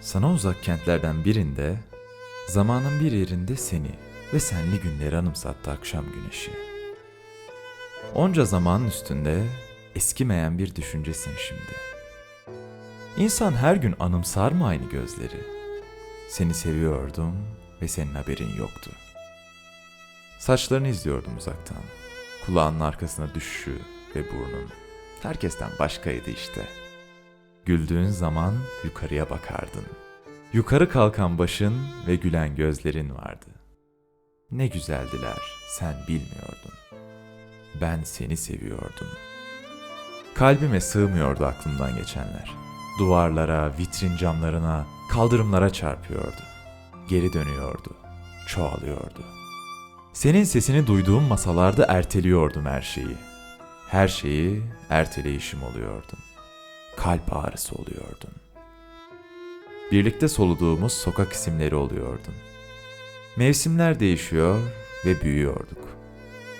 Sana uzak kentlerden birinde, zamanın bir yerinde seni ve senli günleri anımsattı akşam güneşi. Onca zamanın üstünde eskimeyen bir düşüncesin şimdi. İnsan her gün anımsar mı aynı gözleri? Seni seviyordum ve senin haberin yoktu. Saçlarını izliyordum uzaktan. Kulağının arkasına düşüşü ve burnun. Herkesten başkaydı işte. Güldüğün zaman yukarıya bakardın. Yukarı kalkan başın ve gülen gözlerin vardı. Ne güzeldiler, sen bilmiyordun. Ben seni seviyordum. Kalbime sığmıyordu aklımdan geçenler. Duvarlara, vitrin camlarına, kaldırımlara çarpıyordu. Geri dönüyordu, çoğalıyordu. Senin sesini duyduğum masalarda erteliyordum her şeyi. Her şeyi erteleyişim oluyordun. Kalp ağrısı oluyordun. Birlikte soluduğumuz sokak isimleri oluyordun. Mevsimler değişiyor ve büyüyorduk.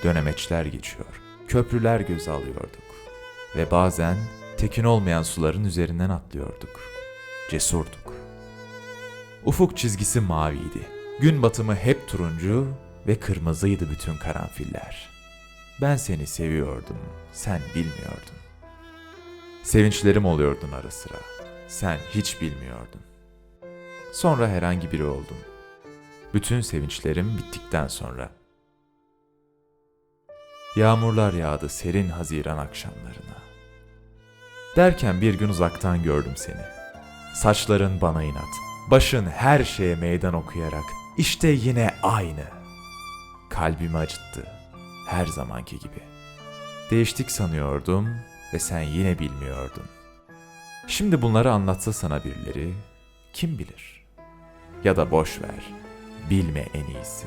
Dönemeçler geçiyor, köprüler göze alıyorduk. Ve bazen tekin olmayan suların üzerinden atlıyorduk. Cesurduk. Ufuk çizgisi maviydi. Gün batımı hep turuncu ve kırmızıydı bütün karanfiller. Ben seni seviyordum, sen bilmiyordun. Sevinçlerim oluyordun ara sıra. Sen hiç bilmiyordun. Sonra herhangi biri oldum. Bütün sevinçlerim bittikten sonra. Yağmurlar yağdı serin haziran akşamlarına. Derken bir gün uzaktan gördüm seni. Saçların bana inat. Başın her şeye meydan okuyarak. işte yine aynı. Kalbimi acıttı. Her zamanki gibi. Değiştik sanıyordum ve sen yine bilmiyordun. Şimdi bunları anlatsa sana birileri kim bilir? Ya da boş ver. Bilme en iyisi.